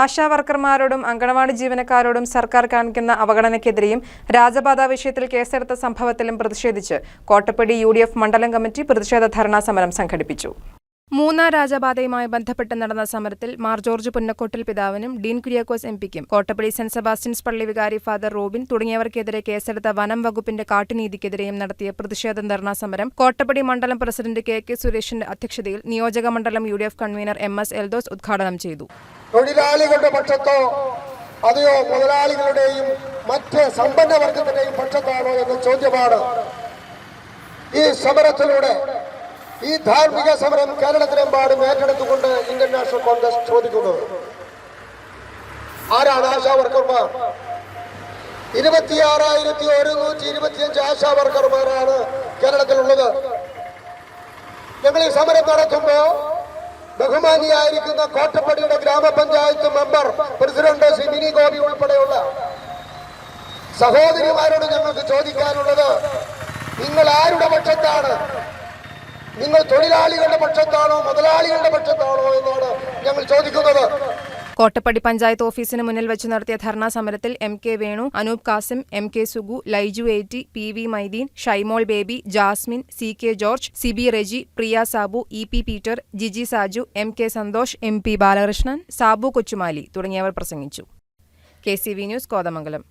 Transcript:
ആശാ വർക്കർമാരോടും അങ്കണവാടി ജീവനക്കാരോടും സർക്കാർ കാണിക്കുന്ന അവഗണനയ്ക്കെതിരെയും രാജപാത വിഷയത്തിൽ കേസെടുത്ത സംഭവത്തിലും പ്രതിഷേധിച്ച് കോട്ടപ്പടി യു മണ്ഡലം കമ്മിറ്റി പ്രതിഷേധ ധർണാ സമരം സംഘടിപ്പിച്ചു. മൂന്നാർ രാജപാതയുമായി ബന്ധപ്പെട്ട് നടന്ന സമരത്തിൽ മാർ ജോർജ് പുന്നക്കോട്ടിൽ പിതാവിനും ഡീൻ കുര്യാക്കോസ് എംപിക്കും കോട്ടപ്പള്ളി സെന്റ് സെബാസ്റ്റ്യൻസ് പള്ളി വികാരി ഫാദർ റോബിൻ തുടങ്ങിയവർക്കെതിരെ കേസെടുത്ത വനം വകുപ്പിന്റെ കാട്ടുനീതിക്കെതിരെയും നടത്തിയ പ്രതിഷേധ ധർണാ സമരം കോട്ടപ്പടി മണ്ഡലം പ്രസിഡന്റ് കെ കെ സുരേഷിന്റെ അധ്യക്ഷതയിൽ നിയോജക മണ്ഡലം U D F convener M S Eldose ഉദ്ഘാടനം ചെയ്തു. തൊഴിലാളികളുടെ പക്ഷത്തോ അതെയോ മുതലാളികളുടെയും മറ്റ് സമ്പന്ന വർഗത്തിന്റെയും പക്ഷത്താണോ എന്ന ചോദ്യമാണ് ഈ സമരത്തിലൂടെ ഈ ധാർമ്മിക സമരം കേരളത്തിലെമ്പാടും ഏറ്റെടുത്തുകൊണ്ട് ഇന്ത്യൻ നാഷണൽ കോൺഗ്രസ് ചോദിക്കുന്നത് ആരാണ് ആശാ വർക്കർമാർ? ഇരുപത്തിയാറായിരത്തി ഒരുന്നൂറ്റി ഇരുപത്തിയഞ്ച് ആശാ വർക്കർമാരാണ് കേരളത്തിലുള്ളത്. ഞങ്ങൾ ഈ സമരം നടത്തുമ്പോ ബഹുമാനിയായിരിക്കുന്ന കോട്ടപ്പടിയുടെ ഗ്രാമപഞ്ചായത്ത് മെമ്പർ പ്രസിഡന്റ് ശ്രീ മിനി ഗോപി ഉൾപ്പെടെയുള്ള സഹോദരിമാരോട് ഞങ്ങൾക്ക് ചോദിക്കാനുള്ളത് നിങ്ങൾ ആരുടെ പക്ഷത്താണ്? നിങ്ങൾ തൊഴിലാളികളുടെ പക്ഷത്താണോ മുതലാളികളുടെ പക്ഷത്താണോ എന്നാണ് ഞങ്ങൾ ചോദിക്കുന്നത്. കോട്ടപ്പടി പഞ്ചായത്ത് ഓഫീസിന് മുന്നിൽ വെച്ച് നടത്തിയ ധർണാ സമരത്തിൽ M K Venu Anoop Kasim M K Sugu Laiju ഏറ്റി P V Mydeen Shymol Baby Jasmine C K George C B Reji Priya Sabu E P Peter Jiji Saju M K Santhosh M P Balakrishnan Sabu Kochumali തുടങ്ങിയവർ പ്രസംഗിച്ചു. K C V news Kothamangalam.